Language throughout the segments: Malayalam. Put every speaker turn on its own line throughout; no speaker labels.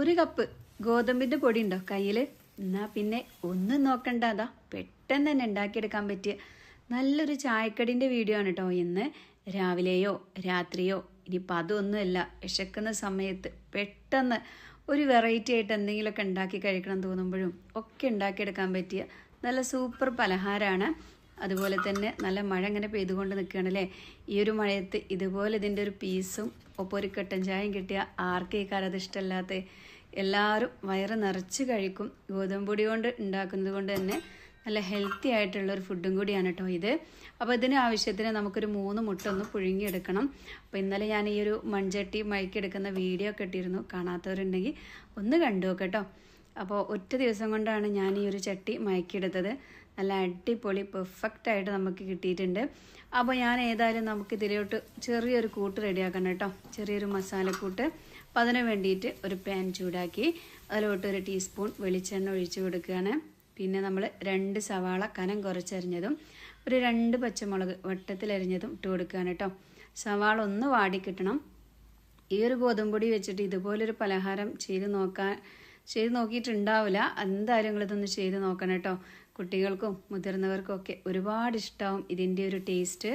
ഒരു കപ്പ് ഗോതമ്പിന്റെ പൊടി ഉണ്ടോ കയ്യിൽ എന്നാ പിന്നെ ഒന്നും നോക്കണ്ട. പെട്ടെന്ന് തന്നെ ഉണ്ടാക്കിയെടുക്കാൻ പറ്റിയ നല്ലൊരു ചായക്കടിന്റെ വീഡിയോ ആണ് കേട്ടോ ഇന്ന്. രാവിലെയോ രാത്രിയോ? ഇനിയിപ്പോൾ അതൊന്നുമല്ല. വിശക്കുന്ന സമയത്ത് പെട്ടെന്ന് ഒരു വെറൈറ്റി ആയിട്ട് എന്തെങ്കിലുമൊക്കെ ഉണ്ടാക്കി കഴിക്കണം തോന്നുമ്പോഴും ഒക്കെ ഉണ്ടാക്കിയെടുക്കാൻ പറ്റിയ നല്ല സൂപ്പർ പലഹാരമാണ്. അതുപോലെ തന്നെ നല്ല മഴ ഇങ്ങനെ പെയ്തുകൊണ്ട് നിൽക്കുകയാണല്ലേ ഈ ഒരു മഴയത്ത് ഇതുപോലെ ഇതിന്റെ ഒരു പീസും ഒപ്പം ഒരു കട്ടൻ ചായയും കിട്ടിയ ആർക്കേക്കാരം അത് ഇഷ്ടമല്ലാത്ത എല്ലാവരും വയറ് നിറച്ച് കഴിക്കും. ഗോതമ്പ് പൊടി കൊണ്ട് ഉണ്ടാക്കുന്നത് കൊണ്ട് തന്നെ നല്ല ഹെൽത്തി ആയിട്ടുള്ള ഒരു ഫുഡും കൂടിയാണ് കേട്ടോ ഇത്. അപ്പോൾ ഇതിന് ആവശ്യത്തിന് നമുക്കൊരു മൂന്ന് മുട്ട ഒന്ന് പുഴുങ്ങിയെടുക്കണം. അപ്പോൾ ഇന്നലെ ഞാൻ ഈ ഒരു മൺചട്ടി മയക്കെടുക്കുന്ന വീഡിയോ ഒക്കെ ഇട്ടിരുന്നു. കാണാത്തവരുണ്ടെങ്കിൽ ഒന്ന് കണ്ടു നോക്കട്ടോ അപ്പോൾ ഒറ്റ ദിവസം കൊണ്ടാണ് ഞാൻ ഈ ഒരു ചട്ടി മയക്കിയെടുത്തത്. നല്ല അടിപൊളി പെർഫെക്റ്റ് ആയിട്ട് നമുക്ക് കിട്ടിയിട്ടുണ്ട്. അപ്പോൾ ഞാൻ ഏതായാലും നമുക്ക് ഇതിലോട്ട് ചെറിയൊരു കൂട്ട് റെഡിയാക്കണം കേട്ടോ. ചെറിയൊരു മസാലക്കൂട്ട് അപ്പം അതിന് വേണ്ടിയിട്ട് ഒരു പാൻ ചൂടാക്കി അതിലോട്ട് ഒരു ടീസ്പൂൺ വെളിച്ചെണ്ണ ഒഴിച്ചു കൊടുക്കുകയാണ്. പിന്നെ നമ്മൾ രണ്ട് സവാള കനം കുറച്ചരിഞ്ഞതും ഒരു രണ്ട് പച്ചമുളക് വട്ടത്തിലരിഞ്ഞതും ഇട്ട് കൊടുക്കുകയാണ് കേട്ടോ. സവാള ഒന്ന് വാടിക്കിട്ടണം ഈ ഒരു ഗോതമ്പൊടി വെച്ചിട്ട് ഇതുപോലൊരു പലഹാരം ചെയ്ത് നോക്കാൻ ചെയ്ത് നോക്കിയിട്ടുണ്ടാവില്ല. എന്തായാലും നിങ്ങളിതൊന്ന് ചെയ്ത് നോക്കണം കേട്ടോ. കുട്ടികൾക്കും മുതിർന്നവർക്കും ഒക്കെ ഒരുപാട് ഇഷ്ടമാവും ഇതിന്റെ ഒരു ടേസ്റ്റ്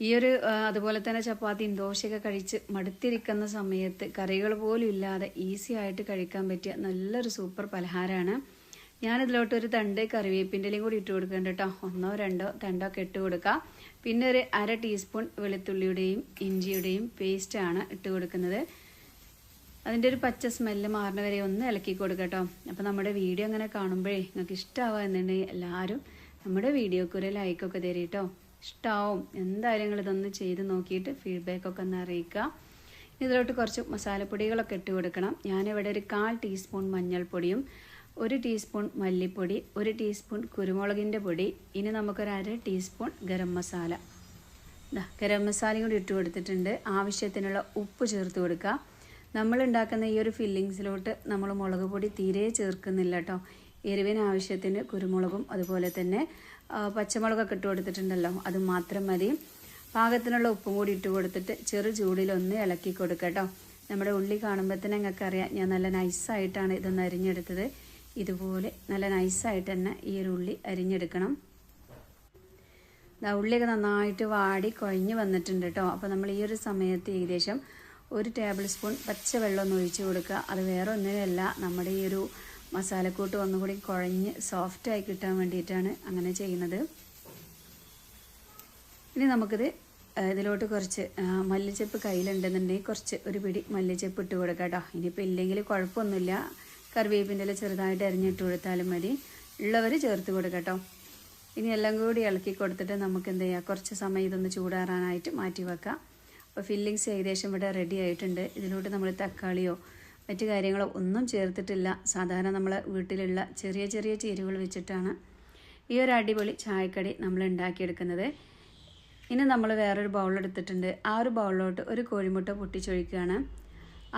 ഈ ഒരു അതുപോലെ തന്നെ ചപ്പാത്തിയും ദോശയൊക്കെ കഴിച്ച് മടുത്തിരിക്കുന്ന സമയത്ത് കറികൾ പോലും ഇല്ലാതെ ഈസി ആയിട്ട് കഴിക്കാൻ പറ്റിയ നല്ലൊരു സൂപ്പർ പലഹാരമാണ് ഞാനിതിലോട്ട് ഒരു തണ്ട് കറിവേപ്പിന്റെലും കൂടി ഇട്ട് കൊടുക്കുന്നുണ്ട് കേട്ടോ ഒന്നോ രണ്ടോ തണ്ടോ ഒക്കെ ഇട്ട് കൊടുക്കാം. പിന്നെ ഒരു അര ടീസ്പൂൺ വെളുത്തുള്ളിയുടെയും ഇഞ്ചിയുടെയും പേസ്റ്റാണ് ഇട്ട് കൊടുക്കുന്നത്. അതിന്റെ ഒരു പച്ച സ്മെല്ല് മാറുന്ന വരെ ഒന്ന് ഇളക്കി കൊടുക്കുക കേട്ടോ. അപ്പോൾ നമ്മുടെ വീഡിയോ അങ്ങനെ കാണുമ്പോഴേ നിങ്ങൾക്ക് ഇഷ്ടമാവുക എന്നുണ്ടെങ്കിൽ എല്ലാവരും നമ്മുടെ വീഡിയോക്ക് ഒരു ലൈക്കൊക്കെ തരും കേട്ടോ. ഇഷ്ടമാവും എന്തായാലും നിങ്ങൾ ഇതൊന്ന് ചെയ്ത് നോക്കിയിട്ട് ഫീഡ്ബാക്കൊക്കെ ഒന്ന് അറിയിക്കുക. ഇതിലോട്ട് കുറച്ച് മസാലപ്പൊടികളൊക്കെ ഇട്ട് കൊടുക്കണം. ഞാനിവിടെ ഒരു കാൽ ടീസ്പൂൺ മഞ്ഞൾപ്പൊടിയും ഒരു ടീസ്പൂൺ മല്ലിപ്പൊടി ഒരു ടീസ്പൂൺ കുരുമുളകിന്റെ പൊടി ഇനി നമുക്കൊരു അര ടീസ്പൂൺ ഗരം മസാല. ഗരം മസാലയും കൂടി ഇട്ട് കൊടുത്തിട്ടുണ്ട്. ആവശ്യത്തിനുള്ള ഉപ്പ് ചേർത്ത് കൊടുക്കുക. നമ്മൾ ഉണ്ടാക്കുന്ന ഈ ഒരു ഫില്ലിങ്സിലോട്ട് നമ്മൾ മുളക് പൊടി തീരെ ചേർക്കുന്നില്ല കേട്ടോ എരിവിന് ആവശ്യത്തിന് കുരുമുളകും അതുപോലെ തന്നെ പച്ചമുളകൊക്കെ ഇട്ട് കൊടുത്തിട്ടുണ്ടല്ലോ അത് മാത്രം മതി. പാകത്തിനുള്ള ഉപ്പും കൂടി ഇട്ട് കൊടുത്തിട്ട് ചെറു ചൂടിലൊന്ന് ഇളക്കി കൊടുക്കുക കേട്ടോ നമ്മുടെ ഉള്ളി കാണുമ്പോൾ തന്നെ നിങ്ങൾക്ക് അറിയാം ഞാൻ നല്ല നൈസായിട്ടാണ് ഇതൊന്ന് അരിഞ്ഞെടുത്തത്. ഇതുപോലെ നല്ല നൈസായിട്ട് തന്നെ ഈ ഒരു ഉള്ളി അരിഞ്ഞെടുക്കണം. ഉള്ളിയൊക്കെ നന്നായിട്ട് വാടി കുഴഞ്ഞു വന്നിട്ടുണ്ട് കേട്ടോ അപ്പോൾ നമ്മൾ ഈ ഒരു സമയത്ത് ഏകദേശം ഒരു ടേബിൾ സ്പൂൺ പച്ചവെള്ളം ഒന്ന് ഒഴിച്ചു കൊടുക്കുക. അത് വേറെ ഒന്നിനല്ല നമ്മുടെ ഈ ഒരു മസാലക്കൂട്ട് ഒന്നുകൂടി കുഴഞ്ഞ് സോഫ്റ്റായി കിട്ടാൻ വേണ്ടിയിട്ടാണ് അങ്ങനെ ചെയ്യുന്നത്. ഇനി നമുക്കിത് ഇതിലോട്ട് കുറച്ച് മല്ലിച്ചെപ്പ് കയ്യിലുണ്ടെന്നുണ്ടെങ്കിൽ കുറച്ച് ഒരു പിടി മല്ലിച്ചപ്പ് ഇട്ട് കൊടുക്കുക കേട്ടോ. ഇനിയിപ്പോൾ ഇല്ലെങ്കിൽ കുഴപ്പമൊന്നുമില്ല. കറിവേപ്പിന്റെ ചെറുതായിട്ട് അരിഞ്ഞിട്ട് കൊടുത്താലും മതി. ഉള്ളവർ ചേർത്ത് കൊടുക്കാം കേട്ടോ. ഇനി എല്ലാം കൂടി ഇളക്കി കൊടുത്തിട്ട് നമുക്ക് എന്ത് ചെയ്യാം? കുറച്ച് സമയം ഇതൊന്ന് ചൂടാറാനായിട്ട് മാറ്റി വെക്കാം. അപ്പോൾ ഫില്ലിങ്സ് ഏകദേശം ഇവിടെ റെഡി ആയിട്ടുണ്ട്. ഇതിലോട്ട് നമ്മൾ തക്കാളിയോ മറ്റ് കാര്യങ്ങളോ ഒന്നും ചേർത്തിട്ടില്ല. സാധാരണ നമ്മൾ വീട്ടിലുള്ള ചെറിയ ചെറിയ ചേരുവകൾ വെച്ചിട്ടാണ് ഈ ഒരു അടിപൊളി ചായക്കടി നമ്മൾ ഉണ്ടാക്കിയെടുക്കുന്നത്. ഇനി നമ്മൾ വേറൊരു ബൗളെടുത്തിട്ടുണ്ട് ആ ഒരു ബൗളിലോട്ട് ഒരു കോഴിമുട്ട പൊട്ടിച്ചൊഴിക്കുകയാണ്.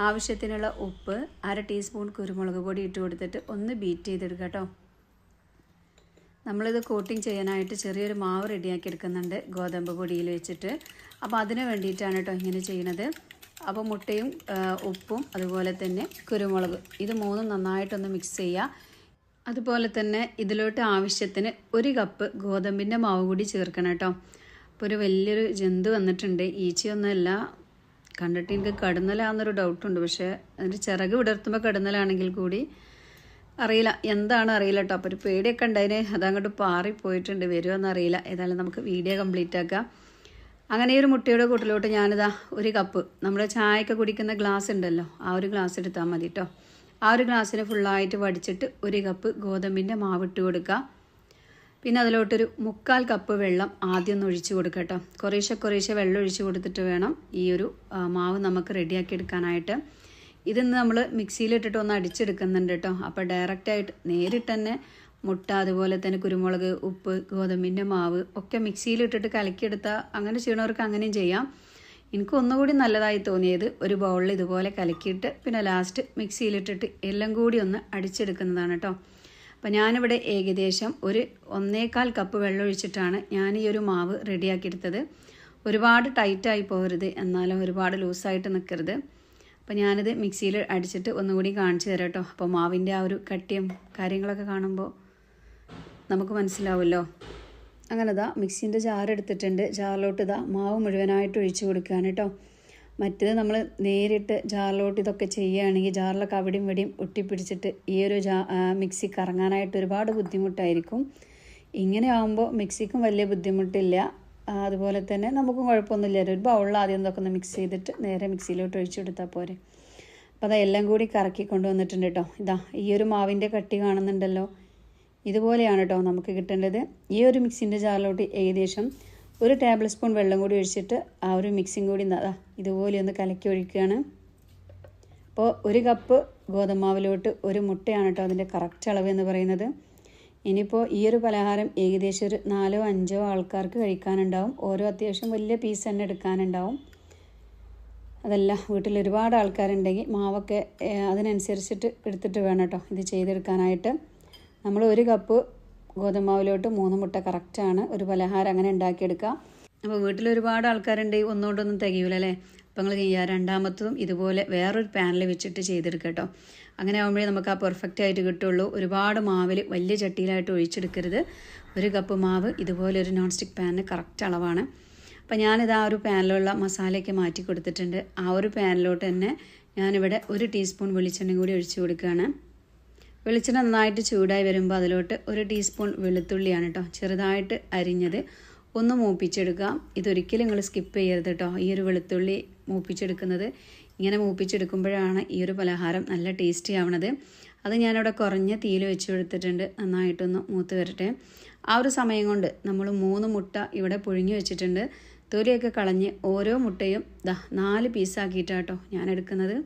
ആവശ്യത്തിനുള്ള ഉപ്പ് അര ടീസ്പൂൺ കുരുമുളക് പൊടി ഇട്ട് കൊടുത്തിട്ട് ഒന്ന് ബീറ്റ് ചെയ്തെടുക്കാം കേട്ടോ. നമ്മളിത് കോട്ടിങ് ചെയ്യാനായിട്ട് ചെറിയൊരു മാവ് റെഡിയാക്കി എടുക്കുന്നുണ്ട് ഗോതമ്പ് പൊടിയിൽ വെച്ചിട്ട്. അപ്പോൾ അതിന് വേണ്ടിയിട്ടാണ് കേട്ടോ ഇങ്ങനെ ചെയ്യുന്നത് അപ്പോൾ മുട്ടയും ഉപ്പും അതുപോലെ തന്നെ കുരുമുളക് ഇത് മൂന്നും നന്നായിട്ടൊന്ന് മിക്സ് ചെയ്യുക അതുപോലെ തന്നെ ഇതിലോട്ട് ആവശ്യത്തിന് ഒരു കപ്പ് ഗോതമ്പിന്റെ മാവ് കൂടി ചേർക്കണം കേട്ടോ. അപ്പോൾ ഒരു വലിയൊരു ജന്തു വന്നിട്ടുണ്ട്. ഈച്ചയൊന്നുമല്ല. കണ്ടിട്ട് എനിക്ക് കടന്നലാന്നൊരു ഡൗട്ടുണ്ട് പക്ഷേ അതിന്റെ ചിറക് വിടർത്തുമ്പോൾ കടന്നലാണെങ്കിൽ കൂടി അറിയില്ല. എന്താണ് അറിയില്ല കേട്ടോ അപ്പോൾ ഒരു പേടിയൊക്കെ ഉണ്ടായിന്. അതങ്ങോട്ട് പാറിപ്പോയിട്ടുണ്ട്. വരുമോ അറിയില്ല. ഏതായാലും നമുക്ക് വീഡിയോ കംപ്ലീറ്റ് ആക്കാം. അങ്ങനെ ഒരു മുട്ടയുടെ കൂട്ടിലോട്ട് ഞാനിതാ ഒരു കപ്പ് നമ്മൾ ചായയൊക്കെ കുടിക്കുന്ന ഗ്ലാസ് ഉണ്ടല്ലോ. ആ ഒരു ഗ്ലാസ് എടുത്താൽ മതി കേട്ടോ ആ ഒരു ഗ്ലാസ്സിന് ഫുള്ളായിട്ട് വടിച്ചിട്ട് ഒരു കപ്പ് ഗോതമ്പിന്റെ മാവിട്ട് കൊടുക്കുക പിന്നെ അതിലോട്ടൊരു മുക്കാൽ കപ്പ് വെള്ളം ആദ്യം ഒന്ന് ഒഴിച്ച് കൊടുക്കുക കേട്ടോ കുറേശ്ശെ കുറേശ്ശെ വെള്ളം ഒഴിച്ച് കൊടുത്തിട്ട് വേണം ഈ ഒരു മാവ് നമുക്ക് റെഡിയാക്കി എടുക്കാനായിട്ട്. ഇതിന്ന് നമ്മൾ മിക്സിയിലിട്ടിട്ട് ഒന്ന് അടിച്ചെടുക്കുന്നുണ്ട് കേട്ടോ അപ്പോൾ ഡയറക്റ്റായിട്ട് നേരിട്ട് തന്നെ മുട്ട അതുപോലെ തന്നെ കുരുമുളക് ഉപ്പ് ഗോതമ്പിന്റെ മാവ് ഒക്കെ മിക്സിയിലിട്ടിട്ട് കലക്കിയെടുത്താൽ അങ്ങനെ ചെയ്യണവർക്ക് അങ്ങനെയും ചെയ്യാം. എനിക്ക് ഒന്നുകൂടി നല്ലതായി തോന്നിയത് ഒരു ബൗളിൽ ഇതുപോലെ കലക്കിയിട്ട് പിന്നെ ലാസ്റ്റ് മിക്സിയിലിട്ടിട്ട് എല്ലാം കൂടി ഒന്ന് അടിച്ചെടുക്കുന്നതാണ് കേട്ടോ അപ്പോൾ ഞാനിവിടെ ഏകദേശം ഒരു ഒന്നേകാൽ കപ്പ് വെള്ളം ഒഴിച്ചിട്ടാണ് ഞാൻ ഈ ഒരു മാവ് റെഡിയാക്കിയെടുത്തത് ഒരുപാട് ടൈറ്റായി പോകരുത് എന്നാലും ഒരുപാട് ലൂസായിട്ട് നിൽക്കരുത് അപ്പോൾ ഞാനത് മിക്സിയിൽ അടിച്ചിട്ട് ഒന്നുകൂടി കാണിച്ചു തരാം കേട്ടോ. അപ്പോൾ മാവിന്റെ ആ ഒരു കട്ടിയും കാര്യങ്ങളൊക്കെ കാണുമ്പോൾ നമുക്ക് മനസ്സിലാവുമല്ലോ. അങ്ങനെ ഇതാ മിക്സിന്റെ ജാർ എടുത്തിട്ടുണ്ട്. ജാറിലോട്ട് ഇതാ മാവ് മുഴുവനായിട്ട് ഒഴിച്ചു കൊടുക്കുകയാണ് കേട്ടോ. മറ്റേത് നമ്മൾ നേരിട്ട് ജാറിലോട്ട് ഇതൊക്കെ ചെയ്യുകയാണെങ്കിൽ ജാറിലൊക്കെ അവിടെയും ഇവിടെയും ഒട്ടിപ്പിടിച്ചിട്ട് ഈ ഒരു ജാ മിക്സി കറങ്ങാനായിട്ട് ഒരുപാട് ബുദ്ധിമുട്ടായിരിക്കും. ഇങ്ങനെ ആകുമ്പോൾ മിക്സിക്കും വലിയ ബുദ്ധിമുട്ടില്ല. അതുപോലെ തന്നെ നമുക്കും കുഴപ്പമൊന്നുമില്ല. ഒരു ബൗളിൽ ആദ്യം ഇതൊക്കെ ഒന്ന് മിക്സ് ചെയ്തിട്ട് നേരെ മിക്സിയിലോട്ട് ഒഴിച്ചു കൊടുത്താൽ പോരെ അപ്പോൾ അതെല്ലാം കൂടി കറക്കി കൊണ്ടുവന്നിട്ടുണ്ട് കേട്ടോ ഇതാ ഈ ഒരു മാവിന്റെ കട്ടി കാണുന്നുണ്ടല്ലോ. ഇതുപോലെയാണ് കേട്ടോ നമുക്ക് കിട്ടേണ്ടത്. ഈ ഒരു മിക്സിന്റെ ജാറിലോട്ട് ഏകദേശം ഒരു ടേബിൾ സ്പൂൺ വെള്ളം കൂടി ഒഴിച്ചിട്ട് ആ ഒരു മിക്സിങ് കൂടി അതാ ഇതുപോലെ ഒന്ന് കലക്കി ഒഴിക്കുകയാണ്. അപ്പോൾ ഒരു കപ്പ് ഗോതമ്മാവിലോട്ട് ഒരു മുട്ടയാണ് കേട്ടോ അതിന്റെ കറക്റ്റ് അളവ് എന്ന് പറയുന്നത്. ഇനിയിപ്പോൾ ഈ ഒരു പലഹാരം ഏകദേശം ഒരു നാലോ അഞ്ചോ ആൾക്കാർക്ക് കഴിക്കാനുണ്ടാവും. ഓരോ അത്യാവശ്യം വലിയ പീസ് തന്നെ എടുക്കാനുണ്ടാവും. അതല്ല വീട്ടിൽ ഒരുപാട് ആൾക്കാരുണ്ടെങ്കിൽ മാവൊക്കെ അതിനനുസരിച്ചിട്ട് എടുത്തിട്ട് വേണം കേട്ടോ ഇത് ചെയ്തെടുക്കാനായിട്ട്. നമ്മൾ ഒരു കപ്പ് ഗോതമ്പാവിലോട്ട് മൂന്ന് മുട്ട കറക്റ്റാണ് ഒരു പലഹാരം അങ്ങനെ ഉണ്ടാക്കിയെടുക്കുക. അപ്പോൾ വീട്ടിൽ ഒരുപാട് ആൾക്കാരുണ്ടെങ്കിൽ ഒന്നുകൊണ്ടൊന്നും തികയൂല അല്ലേ? അപ്പോൾ നിങ്ങൾ ചെയ്യുക രണ്ടാമത്തതും ഇതുപോലെ വേറൊരു പാനിൽ വെച്ചിട്ട് ചെയ്തെടുക്കുക കേട്ടോ. അങ്ങനെ ആകുമ്പോഴേ നമുക്ക് ആ പെർഫെക്റ്റ് ആയിട്ട് കിട്ടുള്ളൂ. ഒരുപാട് മാവിൽ വലിയ ചട്ടിയിലായിട്ട് ഒഴിച്ചെടുക്കരുത്. ഒരു കപ്പ് മാവ് ഇതുപോലെ ഒരു നോൺ സ്റ്റിക്ക് പാനിന് കറക്റ്റ് അളവാണ്. അപ്പോൾ ഞാനിത് ആ ഒരു പാനിലുള്ള മസാലയൊക്കെ മാറ്റി കൊടുത്തിട്ടുണ്ട്. ആ ഒരു പാനിലോട്ട് തന്നെ ഞാനിവിടെ ഒരു ടീസ്പൂൺ വെളിച്ചെണ്ണ കൂടി ഒഴിച്ചു കൊടുക്കുകയാണ്. വെളിച്ചെണ്ണ നന്നായിട്ട് ചൂടായി വരുമ്പോൾ അതിലോട്ട് ഒരു ടീസ്പൂൺ വെളുത്തുള്ളിയാണ് കേട്ടോ ചെറുതായിട്ട് അരിഞ്ഞത്. ഒന്ന് മൂപ്പിച്ചെടുക്കുക. ഇതൊരിക്കലും നിങ്ങൾ സ്കിപ്പ് ചെയ്യരുത് കേട്ടോ ഈ ഒരു വെളുത്തുള്ളി മൂപ്പിച്ചെടുക്കുന്നത്. ഇങ്ങനെ മൂപ്പിച്ചെടുക്കുമ്പോഴാണ് ഈ ഒരു പലഹാരം നല്ല ടേസ്റ്റി ആവണത്. അത് ഞാനിവിടെ കുറഞ്ഞ തീയിൽ വെച്ച് കൊടുത്തിട്ടുണ്ട് നന്നായിട്ടൊന്ന് മൂത്ത് വരട്ടെ. ആ ഒരു സമയം കൊണ്ട് നമ്മൾ മൂന്ന് മുട്ട ഇവിടെ പുഴുങ്ങി വെച്ചിട്ടുണ്ട്. തൊലിയൊക്കെ കളഞ്ഞ് ഓരോ മുട്ടയും ദാ നാല് പീസാക്കിയിട്ടാട്ടോ ഞാൻ എടുക്കുന്നത്.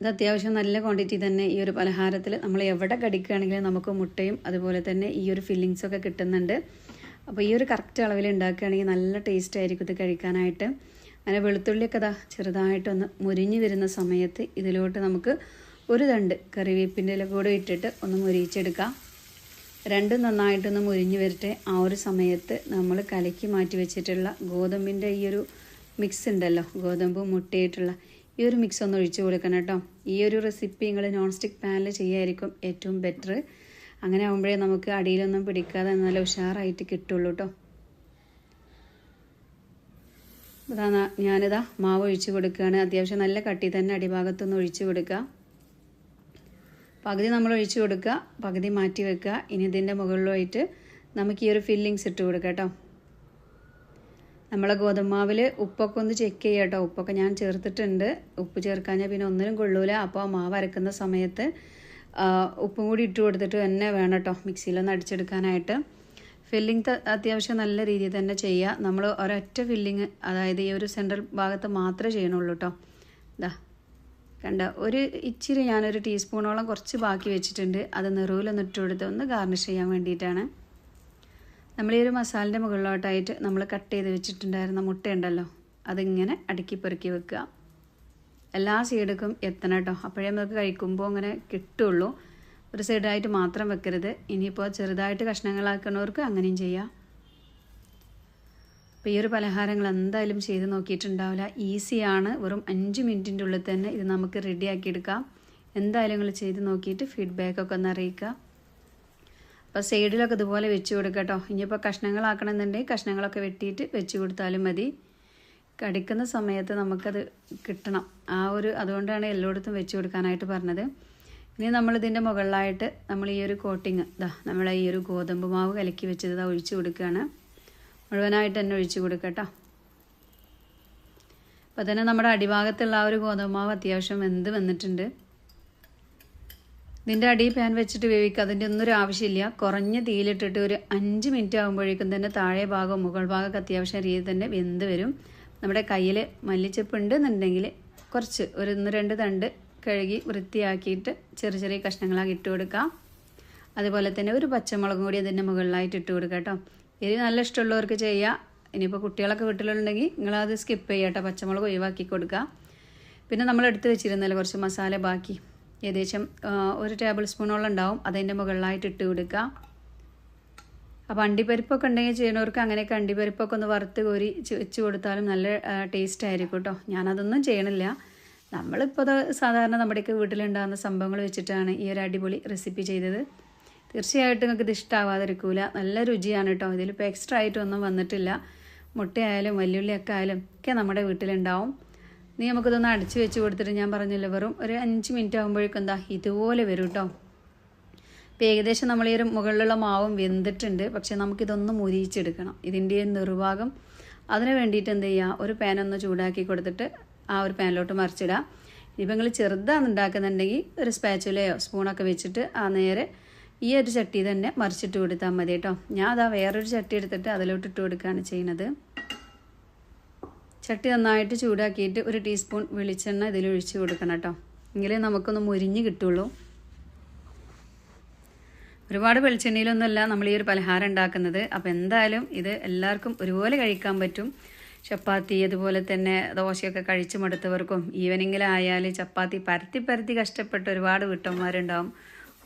ഇത് അത്യാവശ്യം നല്ല ക്വാണ്ടിറ്റി തന്നെ ഈ ഒരു പലഹാരത്തിൽ നമ്മൾ എവിടെ കടിക്കുകയാണെങ്കിലും നമുക്ക് മുട്ടയും അതുപോലെ തന്നെ ഈ ഒരു ഫില്ലിങ്സ് ഒക്കെ കിട്ടുന്നുണ്ട്. അപ്പോൾ ഈ ഒരു കറക്റ്റ് അളവിൽ ഉണ്ടാക്കുകയാണെങ്കിൽ നല്ല ടേസ്റ്റ് ആയിരിക്കും ഇത് കഴിക്കാനായിട്ട്. അങ്ങനെ വെളുത്തുള്ളിയൊക്കെ ഇതാ ചെറുതായിട്ടൊന്ന് മുരിഞ്ഞു വരുന്ന സമയത്ത് ഇതിലോട്ട് നമുക്ക് ഒരു തണ്ട് കറിവേപ്പിന്റെ ഇല കൂടെ ഇട്ടിട്ട് ഒന്ന് മുരിയിച്ചെടുക്കാം. രണ്ടും നന്നായിട്ടൊന്ന് മുരിഞ്ഞു വരട്ടെ. ആ ഒരു സമയത്ത് നമ്മൾ കലക്കി മാറ്റി വെച്ചിട്ടുള്ള ഗോതമ്പിന്റെ ഈ ഒരു മിക്സ് ഉണ്ടല്ലോ ഗോതമ്പ് മുട്ടയിട്ടുള്ള ഈ ഒരു മിക്സ് ഒന്ന് ഒഴിച്ചു കൊടുക്കണം കേട്ടോ. ഈ ഒരു റെസിപ്പി നിങ്ങൾ നോൺ സ്റ്റിക്ക് പാനിൽ ചെയ്യായിരിക്കും ഏറ്റവും ബെറ്റർ അങ്ങനെ ആകുമ്പോഴേ നമുക്ക് അടിയിലൊന്നും പിടിക്കാതെ നല്ല ഉഷാറായിട്ട് കിട്ടുള്ളൂ കേട്ടോ അതാ ഞാനിതാ മാവ് ഒഴിച്ച് കൊടുക്കുകയാണ് അത്യാവശ്യം നല്ല കട്ടി തന്നെ അടിഭാഗത്തൊന്ന് ഒഴിച്ച് കൊടുക്കുക പകുതി നമ്മൾ ഒഴിച്ചു കൊടുക്കുക പകുതി മാറ്റി വെക്കുക ഇനി ഇതിന്റെ മുകളിലായിട്ട് നമുക്ക് ഈ ഒരു ഫില്ലിങ്സ് ഇട്ട് കൊടുക്കാം കേട്ടോ നമ്മളെ ഗോതമ്പാവിൽ ഉപ്പൊക്കെ ഒന്ന് ചെക്ക് ചെയ്യുക കേട്ടോ ഉപ്പൊക്കെ ഞാൻ ചേർത്തിട്ടുണ്ട്. ഉപ്പ് ചേർക്കാഞ്ഞാൽ പിന്നെ ഒന്നിനും കൊള്ളൂല. അപ്പോൾ മാവ് അരക്കുന്ന സമയത്ത് ഉപ്പും കൂടി ഇട്ട് കൊടുത്തിട്ട് തന്നെ വേണം കേട്ടോ മിക്സിയിലൊന്ന് അടിച്ചെടുക്കാനായിട്ട്. ഫില്ലിംഗ് അത്യാവശ്യം നല്ല രീതിയിൽ തന്നെ ചെയ്യുക നമ്മൾ ഒരൊറ്റ ഫില്ലിങ് അതായത് ഈ ഒരു സെൻട്രൽ ഭാഗത്ത് മാത്രമേ ചെയ്യണുള്ളൂ കേട്ടോ ഇതാ കണ്ട? ഒരു ഇച്ചിരി ഞാനൊരു ടീസ്പൂണോളം കുറച്ച് ബാക്കി വെച്ചിട്ടുണ്ട്. അത് നെറുവിലൊന്ന് ഇട്ട് കൊടുത്ത് ഒന്ന് ഗാർണിഷ് ചെയ്യാൻ വേണ്ടിയിട്ടാണ്. നമ്മൾ ഈ ഒരു മസാലിന്റെ മുകളിലോട്ടായിട്ട് നമ്മൾ കട്ട് ചെയ്ത് വെച്ചിട്ടുണ്ടായിരുന്ന മുട്ടയുണ്ടല്ലോ അതിങ്ങനെ അടുക്കി പെറുക്കി വെക്കുക. എല്ലാ സൈഡുക്കും എത്തണം കേട്ടോ. അപ്പോഴേ നമുക്ക് കഴിക്കുമ്പോൾ അങ്ങനെ കിട്ടുള്ളൂ. ഒരു സൈഡായിട്ട് മാത്രം വെക്കരുത്. ഇനിയിപ്പോൾ ചെറുതായിട്ട് കഷ്ണങ്ങളാക്കണവർക്ക് അങ്ങനെയും ചെയ്യാം. അപ്പോൾ ഈ ഒരു പലഹാരങ്ങൾ എന്തായാലും ചെയ്ത് നോക്കിയിട്ടുണ്ടാവില്ല. ഈസിയാണ്. വെറും അഞ്ച് മിനിറ്റിന്റെ ഉള്ളിൽ തന്നെ ഇത് നമുക്ക് റെഡിയാക്കിയെടുക്കാം എന്തായാലും നിങ്ങൾ ചെയ്ത് നോക്കിയിട്ട് ഫീഡ്ബാക്കൊക്കെ ഒന്ന് അറിയിക്കുക. അപ്പോൾ സൈഡിലൊക്കെ ഇതുപോലെ വെച്ച് കൊടുക്കുക കേട്ടോ ഇനിയിപ്പോൾ കഷ്ണങ്ങളാക്കണമെന്നുണ്ടെങ്കിൽ കഷ്ണങ്ങളൊക്കെ വെട്ടിയിട്ട് വെച്ച് കൊടുത്താലും മതി. കടിക്കുന്ന സമയത്ത് നമുക്കത് കിട്ടണം. ആ ഒരു അതുകൊണ്ടാണ് എല്ലായിടത്തും വെച്ച് കൊടുക്കാനായിട്ട് പറഞ്ഞത്. ഇനി നമ്മളിതിന്റെ മുകളിലായിട്ട് നമ്മൾ ഈ ഒരു കോട്ടിങ് ഇതാ നമ്മൾ ഈ ഒരു ഗോതമ്പ് മാവ് കലക്കി വെച്ചത് ഇതാ ഒഴിച്ച് കൊടുക്കുകയാണ്. മുഴുവനായിട്ട് തന്നെ ഒഴിച്ച് കൊടുക്കട്ടോ അപ്പോൾ തന്നെ നമ്മുടെ അടിഭാഗത്തുള്ള ആ ഒരു ഗോതമ്പ് മാവ് അത്യാവശ്യം വെന്ത് വന്നിട്ടുണ്ട്. ഇതിന്റെ അടി പാൻ വെച്ചിട്ട് വേവിക്കുക അതിന്റെ ഒന്നും ഒരു ആവശ്യമില്ല. കുറഞ്ഞ തീയിലിട്ടിട്ട് ഒരു അഞ്ച് മിനിറ്റ് ആകുമ്പോഴേക്കും തന്നെ താഴെ ഭാഗം മുകൾ ഭാഗമൊക്കെ അത്യാവശ്യം രീതിയിൽ തന്നെ വെന്ത് വരും. നമ്മുടെ കയ്യിൽ മല്ലിച്ചപ്പ് ഉണ്ടെന്നുണ്ടെങ്കിൽ കുറച്ച് ഒരു ഒന്ന് രണ്ട് തണ്ട് കഴുകി വൃത്തിയാക്കിയിട്ട് ചെറിയ ചെറിയ കഷ്ണങ്ങളാക്കി ഇട്ട് കൊടുക്കാം. അതുപോലെ തന്നെ ഒരു പച്ചമുളകും കൂടി അതിന്റെ മുകളിലായിട്ട് ഇട്ട് കൊടുക്കുക കേട്ടോ. എരി നല്ല ഇഷ്ടമുള്ളവർക്ക് ചെയ്യുക ഇനിയിപ്പോൾ കുട്ടികളൊക്കെ വീട്ടിലുണ്ടെങ്കിൽ നിങ്ങളത് സ്കിപ്പ് ചെയ്യാം കേട്ടോ. പച്ചമുളക് ഒഴിവാക്കി കൊടുക്കുക പിന്നെ നമ്മൾ എടുത്ത് വെച്ചിരുന്നല്ലോ കുറച്ച് മസാല ബാക്കി. ഏകദേശം ഒരു ടേബിൾ സ്പൂണോളം ഉണ്ടാവും. അതിന്റെ മുകളിലായിട്ട് ഇട്ട് കൊടുക്കുക. അപ്പോൾ അണ്ടിപ്പരിപ്പൊക്കെ ഉണ്ടെങ്കിൽ ചെയ്യണവർക്ക് അങ്ങനെയൊക്കെ അണ്ടിപ്പരിപ്പൊക്കെ ഒന്ന് വറുത്ത് കോരി വെച്ച് കൊടുത്താലും നല്ല ടേസ്റ്റ് ആയിരിക്കും കേട്ടോ. ഞാനതൊന്നും ചെയ്യണില്ല. നമ്മളിപ്പോൾ അത് സാധാരണ നമ്മുടെയൊക്കെ വീട്ടിലുണ്ടാകുന്ന സംഭവങ്ങൾ വെച്ചിട്ടാണ് ഈ ഒരു അടിപൊളി റെസിപ്പി ചെയ്തത്. തീർച്ചയായിട്ടും നിങ്ങൾക്ക് ഇത് ഇഷ്ടമാവാതിരിക്കൂല നല്ല രുചിയാണ് കേട്ടോ. ഇതിലിപ്പോൾ എക്സ്ട്രാ ആയിട്ടൊന്നും വന്നിട്ടില്ല. മുട്ടയായാലും വല്യുള്ളിയൊക്കെ ആയാലും ഒക്കെ നമ്മുടെ വീട്ടിലുണ്ടാവും. നീ നമുക്കിതൊന്ന് അടിച്ചു വെച്ച് കൊടുത്തിട്ട് ഞാൻ പറഞ്ഞല്ലോ വെറും ഒരു അഞ്ച് മിനിറ്റ് ആകുമ്പോഴേക്കും എന്താ ഇതുപോലെ വരും കേട്ടോ ഇപ്പം ഏകദേശം നമ്മൾ ഈ ഒരു മുകളിലുള്ള മാവും വെന്തിട്ടുണ്ട്. പക്ഷെ നമുക്കിതൊന്ന് മുരിയിച്ചെടുക്കണം. ഇതിന്റെ നിർവാഹം അതിന് വേണ്ടിയിട്ട് എന്ത് ചെയ്യുക ഒരു പാൻ ഒന്ന് ചൂടാക്കി കൊടുത്തിട്ട് ആ ഒരു പാനിലോട്ട് മറിച്ചിടുക ഇനിയിപ്പോൾ നിങ്ങൾ ചെറുതാണ് ഉണ്ടാക്കുന്നുണ്ടെങ്കിൽ ഒരു സ്പാച്ചുലയോ സ്പൂണൊക്കെ വെച്ചിട്ട് ആ നേരെ ഈ ഒരു ചട്ടി തന്നെ മറിച്ചിട്ട് കൊടുത്താൽ മതി കേട്ടോ ഞാൻ അതാ വേറൊരു ചട്ടി എടുത്തിട്ട് അതിലോട്ട് ഇട്ട് കൊടുക്കുകയാണ് ചെയ്യുന്നത്. ചട്ടി നന്നായിട്ട് ചൂടാക്കിയിട്ട് ഒരു ടീസ്പൂൺ വെളിച്ചെണ്ണ ഇതിൽ ഒഴിച്ചു കൊടുക്കണം കേട്ടോ. എങ്കിലേ നമുക്കൊന്ന് മുരിഞ്ഞ് കിട്ടുള്ളൂ. ഒരുപാട് വെളിച്ചെണ്ണയിലൊന്നുമല്ല നമ്മൾ ഈ ഒരു പലഹാരം ഉണ്ടാക്കുന്നത്. അപ്പോൾ എന്തായാലും ഇത് എല്ലാവർക്കും ഒരുപോലെ കഴിക്കാൻ പറ്റും. ചപ്പാത്തി അതുപോലെ തന്നെ ദോശയൊക്കെ കഴിച്ചു മടുത്തവർക്കും ഈവനിങ്ങിലായാലും ചപ്പാത്തി പരത്തി പരത്തി കഷ്ടപ്പെട്ട് ഒരുപാട് വീട്ടമ്മമാരുണ്ടാവും.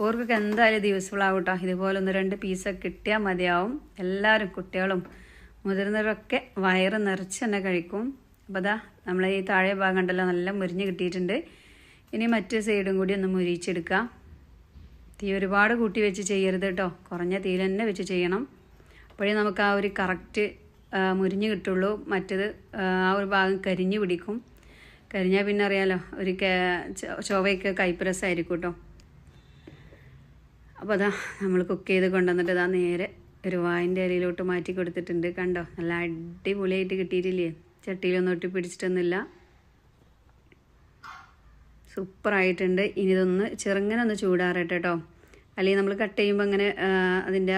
ഓർക്കൊക്കെ എന്തായാലും ഇത് യൂസ്ഫുൾ ആവും കേട്ടോ ഇതുപോലെ ഒന്ന് രണ്ട് പീസൊക്കെ കിട്ടിയാൽ മതിയാവും. എല്ലാവരും കുട്ടികളും മുതിർന്നവരൊക്കെ വയറ് നിറച്ച് തന്നെ കഴിക്കും. അപ്പോൾ അതാ നമ്മൾ ഈ താഴെ ഭാഗം ഉണ്ടല്ലോ നല്ല മുരിഞ്ഞ് കിട്ടിയിട്ടുണ്ട്. ഇനി മറ്റു സൈഡും കൂടി ഒന്ന് മുരിച്ചെടുക്കാം തീ ഒരുപാട് കൂട്ടി വെച്ച് ചെയ്യരുത് കേട്ടോ. കുറഞ്ഞ തീയിൽ തന്നെ വെച്ച് ചെയ്യണം. അപ്പോഴേ നമുക്ക് ആ ഒരു കറക്റ്റ് മുരിഞ്ഞ് കിട്ടുള്ളൂ. മറ്റത് ആ ഒരു ഭാഗം കരിഞ്ഞു പിടിക്കും. കരിഞ്ഞാൽ പിന്നെ അറിയാലോ ഒരു ചൊവ്വയൊക്കെ കൈപ്രസായിരിക്കും കേട്ടോ. അപ്പോൾ അതാ നമ്മൾ കുക്ക് ചെയ്ത് കൊണ്ടുവന്നിട്ട് ഇതാ നേരെ ഒരു വായിന്റെ ഇലയിലോട്ട് മാറ്റി കൊടുത്തിട്ടുണ്ട്. കണ്ടോ? നല്ല അടിപൊളിയായിട്ട് കിട്ടിയിട്ടില്ലേ? ചട്ടിയിലൊന്നും ഒട്ടി പിടിച്ചിട്ടൊന്നുമില്ല. സൂപ്പറായിട്ടുണ്ട്. ഇനി ഇതൊന്ന് ചെറുങ്ങനെ ഒന്ന് ചൂടാറട്ടെ കേട്ടോ അല്ലെങ്കിൽ നമ്മൾ കട്ട് ചെയ്യുമ്പോൾ അങ്ങനെ അതിന്റെ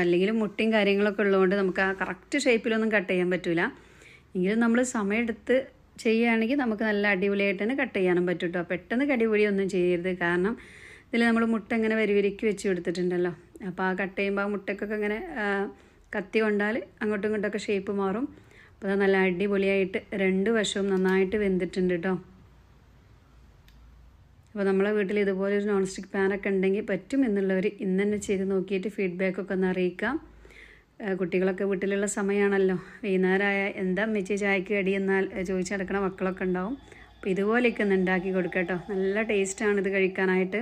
അല്ലെങ്കിൽ മുട്ടയും കാര്യങ്ങളൊക്കെ ഉള്ളതുകൊണ്ട് നമുക്ക് ആ കറക്റ്റ് ഷേപ്പിലൊന്നും കട്ട് ചെയ്യാൻ പറ്റില്ല എങ്കിലും നമ്മൾ സമയമെടുത്ത് ചെയ്യുകയാണെങ്കിൽ നമുക്ക് നല്ല അടിപൊളിയായിട്ട് തന്നെ കട്ട് ചെയ്യാനും പറ്റും കേട്ടോ പെട്ടെന്ന് കടിപൊളിയൊന്നും ചെയ്യരുത്. കാരണം ഇതിൽ നമ്മൾ മുട്ട ഇങ്ങനെ വരിവരിക്ക് വെച്ച് കൊടുത്തിട്ടുണ്ടല്ലോ. അപ്പോൾ ആ കട്ട് ചെയ്യുമ്പോൾ ആ മുട്ടയ്ക്കൊക്കെ ഇങ്ങനെ കത്തി കൊണ്ടാൽ അങ്ങോട്ടും ഇങ്ങോട്ടൊക്കെ ഷേപ്പ് മാറും. അപ്പോൾ നല്ല അടിപൊളിയായിട്ട് രണ്ട് വശവും നന്നായിട്ട് വെന്തിട്ടുണ്ട് കേട്ടോ അപ്പോൾ നമ്മളെ വീട്ടിൽ ഇതുപോലെ ഒരു നോൺ സ്റ്റിക്ക് പാനൊക്കെ ഉണ്ടെങ്കിൽ പറ്റും എന്നുള്ളവർ ഇന്ന് തന്നെ ചെയ്ത് നോക്കിയിട്ട് ഫീഡ്ബാക്കൊക്കെ ഒന്ന് അറിയിക്കാം. കുട്ടികളൊക്കെ വീട്ടിലുള്ള സമയമാണല്ലോ വൈകുന്നേരമായ എന്താ മെച്ചി ചായക്ക് കടി എന്നാൽ ചോദിച്ചടക്കണ മക്കളൊക്കെ ഉണ്ടാവും അപ്പോൾ ഇതുപോലെയൊക്കെ ഒന്ന് ഉണ്ടാക്കി കൊടുക്കാം കേട്ടോ നല്ല ടേസ്റ്റാണ് ഇത് കഴിക്കാനായിട്ട്.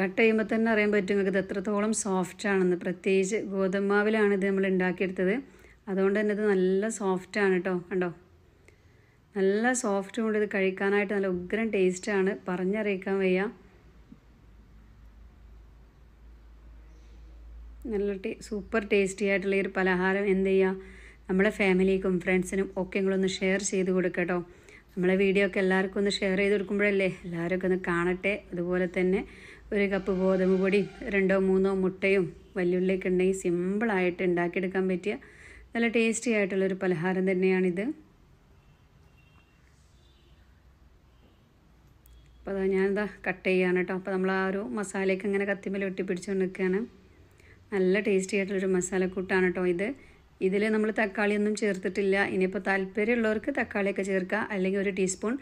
കട്ട് ചെയ്യുമ്പോൾ തന്നെ അറിയാൻ പറ്റും നിങ്ങൾക്ക് ഇത് എത്രത്തോളം സോഫ്റ്റ് ആണെന്ന്. പ്രത്യേകിച്ച് ഗോതമ്പാവിലാണ് ഇത് നമ്മൾ ഉണ്ടാക്കിയെടുത്തത് അതുകൊണ്ട് തന്നെ ഇത് നല്ല സോഫ്റ്റ് ആണ് കേട്ടോ കണ്ടോ? നല്ല സോഫ്റ്റ് കൊണ്ട് ഇത് കഴിക്കാനായിട്ട് നല്ല ഉഗ്രം ടേസ്റ്റാണ് പറഞ്ഞറിയിക്കാൻ വയ്യ. നല്ല ടേ സൂപ്പർ ടേസ്റ്റി ആയിട്ടുള്ള ഈ ഒരു പലഹാരം എന്ത് ചെയ്യുക നമ്മുടെ ഫാമിലിക്കും ഫ്രണ്ട്സിനും ഒക്കെ നിങ്ങളൊന്ന് ഷെയർ ചെയ്ത് കൊടുക്കട്ടോ നമ്മളെ വീഡിയോ ഒക്കെ എല്ലാവർക്കും ഒന്ന് ഷെയർ ചെയ്ത് കൊടുക്കുമ്പോഴല്ലേ എല്ലാവരും ഒക്കെ ഒന്ന് കാണട്ടെ. അതുപോലെ തന്നെ ഒരു കപ്പ് ഗോതമ്പ് പൊടി രണ്ടോ മൂന്നോ മുട്ടയും വല്യുള്ളിയൊക്കെ ഉണ്ടെങ്കിൽ സിമ്പിളായിട്ട് ഉണ്ടാക്കിയെടുക്കാൻ പറ്റിയ നല്ല ടേസ്റ്റി ആയിട്ടുള്ളൊരു പലഹാരം തന്നെയാണിത്. അപ്പോൾ അതാ ഞാനിതാ കട്ട് ചെയ്യാണ് കേട്ടോ അപ്പോൾ നമ്മൾ ആ ഒരു മസാലയൊക്കെ ഇങ്ങനെ കത്തിമേൽ ഒട്ടിപ്പിടിച്ചുകൊണ്ട് നിൽക്കുകയാണ് നല്ല ടേസ്റ്റി ആയിട്ടുള്ളൊരു മസാലക്കൂട്ടാണ് കേട്ടോ ഇത്. ഇതിൽ നമ്മൾ തക്കാളിയൊന്നും ചേർത്തിട്ടില്ല. ഇനിയിപ്പോൾ താല്പര്യമുള്ളവർക്ക് തക്കാളിയൊക്കെ ചേർക്കുക അല്ലെങ്കിൽ ഒരു ടീസ്പൂൺ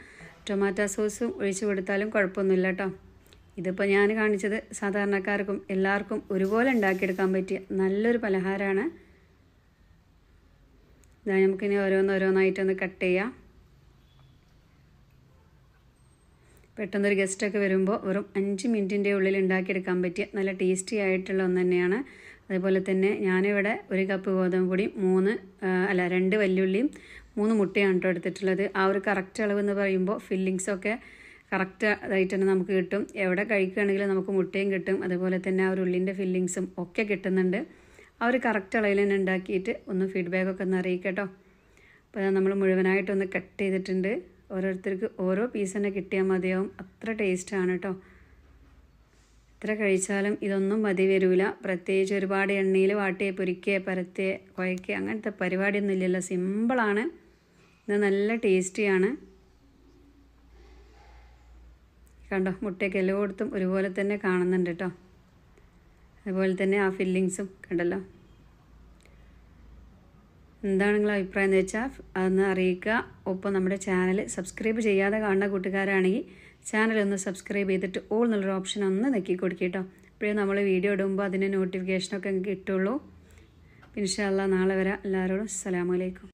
ടൊമാറ്റോ സോസും ഒഴിച്ചു കൊടുത്താലും കുഴപ്പമൊന്നുമില്ല കേട്ടോ ഇതിപ്പോൾ ഞാൻ കാണിച്ചത് സാധാരണക്കാർക്കും എല്ലാവർക്കും ഒരുപോലെ ഉണ്ടാക്കിയെടുക്കാൻ പറ്റിയ നല്ലൊരു പലഹാരമാണ് ഇതാ നമുക്കിനി ഓരോന്നോരോന്നായിട്ടൊന്ന് കട്ട് ചെയ്യാം. പെട്ടെന്നൊരു ഗസ്റ്റൊക്കെ വരുമ്പോൾ വെറും അഞ്ച് മിനിറ്റിന്റെ ഉള്ളിൽ ഉണ്ടാക്കിയെടുക്കാൻ പറ്റിയ നല്ല ടേസ്റ്റി ആയിട്ടുള്ള ഒന്ന് തന്നെയാണ്. അതുപോലെ തന്നെ ഞാനിവിടെ ഒരു കപ്പ് ഗോതമ്പ് പൊടി മൂന്ന് അല്ല രണ്ട് വല്യുള്ളിയും മൂന്ന് മുട്ടയാണ് കേട്ടോ എടുത്തിട്ടുള്ളത്. ആ ഒരു കറക്റ്റ് അളവ് എന്ന് പറയുമ്പോൾ ഫില്ലിങ്സൊക്കെ കറക്റ്റ് ആയിട്ട് തന്നെ നമുക്ക് കിട്ടും. എവിടെ കഴിക്കുകയാണെങ്കിലും നമുക്ക് മുട്ടയും കിട്ടും. അതുപോലെ തന്നെ ആ ഒരു ഉള്ളിന്റെ ഫില്ലിങ്സും ഒക്കെ കിട്ടുന്നുണ്ട്. ആ ഒരു കറക്റ്റ് അളവിൽ തന്നെ ഉണ്ടാക്കിയിട്ട് ഒന്ന് ഫീഡ്ബാക്കൊക്കെ ഒന്ന് അറിയിക്കട്ടോ അപ്പോൾ നമ്മൾ മുഴുവനായിട്ടൊന്ന് കട്ട് ചെയ്തിട്ടുണ്ട്. ഓരോരുത്തർക്ക് ഓരോ പീസ് തന്നെ കിട്ടിയാൽ മതിയാവും. അത്ര ടേസ്റ്റാണ് കേട്ടോ. എത്ര കഴിച്ചാലും ഇതൊന്നും മതി വരില്ല പ്രത്യേകിച്ച് ഒരുപാട് എണ്ണയിൽ വാട്ടിയെ പൊരിക്കുക പരത്തിയെ കുഴക്കുക അങ്ങനത്തെ പരിപാടിയൊന്നും ഇല്ലല്ലോ. സിമ്പിളാണ് ഇത് നല്ല ടേസ്റ്റിയാണ് കണ്ടോ മുട്ടയൊക്കെ എല്ലായിടത്തും ഒരുപോലെ തന്നെ കാണുന്നുണ്ട് കേട്ടോ. അതുപോലെ തന്നെ ആ ഫില്ലിങ്സും കണ്ടല്ലോ. എന്താണ് നിങ്ങളുടെ അഭിപ്രായം എന്ന് വെച്ചാൽ അതൊന്ന് അറിയിക്കുക. ഒപ്പം നമ്മുടെ ചാനൽ സബ്സ്ക്രൈബ് ചെയ്യാതെ കാണുന്ന കൂട്ടുകാരാണെങ്കിൽ ചാനൽ ഒന്ന് സബ്സ്ക്രൈബ് ചെയ്തിട്ട് ഓൾ എന്നുള്ളൊരു ഓപ്ഷൻ ഒന്ന് നെക്കി കൊടുക്കുക അപ്പോഴേ നമ്മൾ വീഡിയോ ഇടുമ്പോൾ അതിന് നോട്ടിഫിക്കേഷനൊക്കെ കിട്ടുള്ളൂ. ഇൻഷാല്ല നാളെ വരാം. എല്ലാവരോടും അസ്സലാമലൈക്കും